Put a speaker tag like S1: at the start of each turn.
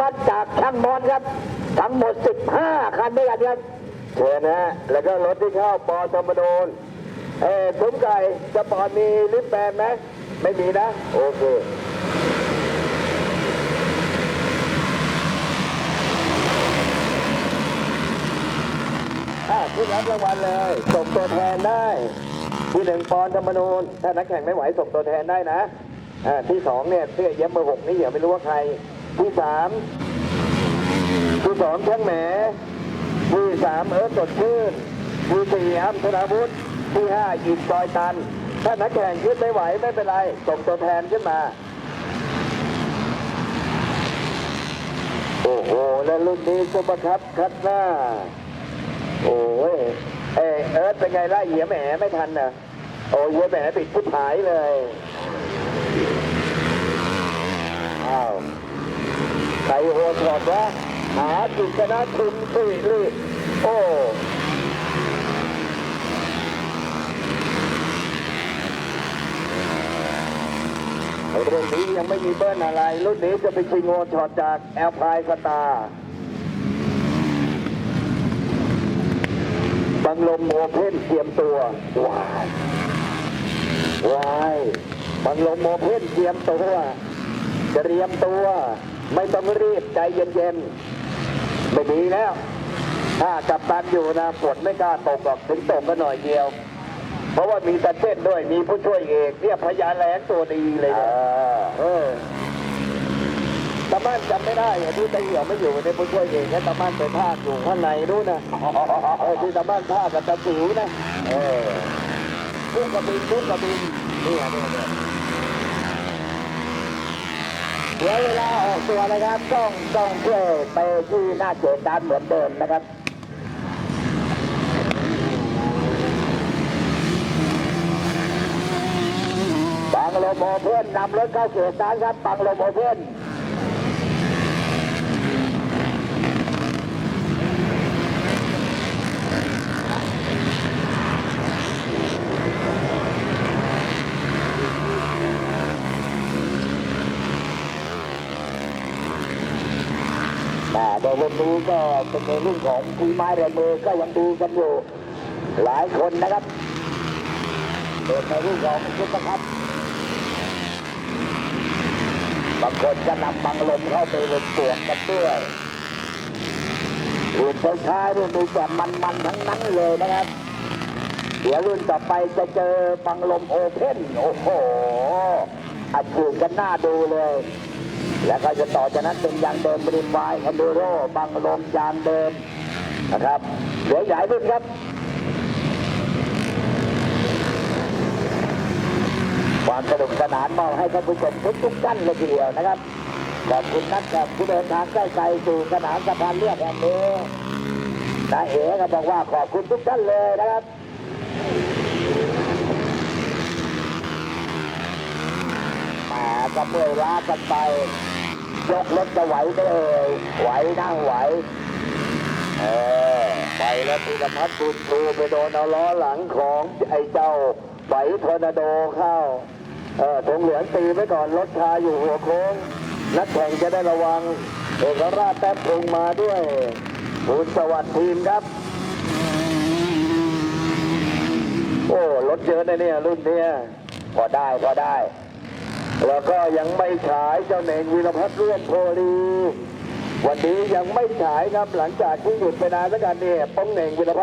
S1: พัฒน์จากช่างมอนครับ ทั้งหมด 15 คันด้วยกันครับ
S2: เชิญนะฮะแล้วก็รถที่เข้าปอธรรมโดนเออสมไก่จะปอนมีลิฟต์แบนไหมไม่มีนะ โอเคอะที่รับรางวัลเลยส่งตัวแทนได้ที่หนึ่งปอนธรรมนูญถ้านักแข่งไม่ไหวส่งตัวแทนได้นะอ่าที่สองเนี่ยเสื้อเย็บเบอร์หกนี่เดี๋ยวไม่รู้ว่าใคร ที่สามที่สองช่างแหมที่สามเอิร์ธสดชื่นที่สี่อ้ำธนาวุฒิที่ห้าอีกซอยตัน ถ้านักแข่งขึ้นไม่ไหวไม่เป็นไรส่งตัวแทนขึ้นมา โอ้โห แล้วรุ่นนี้ซุปเปอร์คัพคัดหน้า โอ้ยเอยเอิร์ธเป็นไงล่ะเหยียแหมไม่ทันนะโอ้ยเหยียแหมปิดพุทหายเลย อ้าว ใครโหดหลอดวะหาจุดชนะทุนสิริโอ้เรื่องนี้ยังไม่มีเบิ้ลอะไร รุ่นนี้จะไปชิงโงช็อตจากแอลพายสตาร์บังลมโอเพ่นเตรียมตัวว้ายว้ายบังลมโอเพ่นเตรียมตัวเตรียมตัว ไม่ต้องรีบใจเย็นๆไม่ดีแล้ว ถ้ากัปตันอยู่นะฝนไม่กล้าตกหรอกถึงตกก็หน่อยเดียว เพราะว่ามีตาเต้นด้วยมีผู้ช่วยเอกเนี่ยพยานแหลงตัวดีเลยนะเออตาม่านจำไม่ได้อะที่ตาเหี่ยวไม่อยู่ในผู้ช่วยเองนะตาม่านไปพากอยู่ข้างในนู้นนะเออที่ตาม่านพากกับตาจิ๋วนะเออพุ่งกระบินพุ่งกระบินนี่อะนี่อะ
S1: เวเวลาออกตัวนะครับ ต้องต้องเพื่อไปที่หน้าเขตการเหมือนเดิมนะครับบังโลโมเพื่อนนำรถเข้าเขตการครับบังโลโมเพื่อน แต่นวันนี้ก็เป็นในรื่องของฝีไม้แรงมือก็ยังดีกันอยู่หลายคนนะครับเป็นในรื่องของชุดนะครับบางคนจะนำบังลมเข้าไปลงตวกกันด้วยรุ่นท้ายๆรุ่นมีแต่มันๆทั้งนั้นเลยนะครับเดี๋ยวรุ่นต่อไปจะเจอบังลมโอเพ่นโอ้โหอัดถูกกันหน้าดูเลย แล้วก็จะต่อจากนั้นเป็นยางเดิมบริมไวแอนดูโรบังลมยางเดิมนะครับเหลือใหญ่รุ่นครับความสนุกสนานมอบให้ท่านผู้ชมทุกทุกท่านเลยทีเดียวนะครับขอบคุณนักกับผู้เดินทางใกล้ไกลสู่สนามสะพานเรียบแห่งนี้นายเอ๋ก็บอกว่าขอบคุณทุกท่านเลยนะครับแหมาก็เมื่อยล้ากันไป ยกรถจะไหวได้เอ่ยไหวนะไหว
S2: เออ ไปแล้วธีรพัฒน์บุญชูไปโดนเอาล้อหลังของไอ้เจ้าไฝทอร์นาโดเข้า เออธงเหลืองตีไว้ก่อนรถคาอยู่หัวโค้ง นักแข่งจะได้ระวัง เอกราชแต้มพงมาด้วยคุณสวัสดิ์ทีมครับ โอ้ รถเยอะนะเนี่ยรุ่นเนี้ย
S1: พอได้พอได้
S2: แล้วก็ยังไม่ฉายเจ้าเหน่งวีรพัฒน์ร่วมโพลีวันนี้ยังไม่ฉายครับหลังจากที่หยุดไปนานแล้วกันเนี่ยป้องเหน่งวีรพัฒน์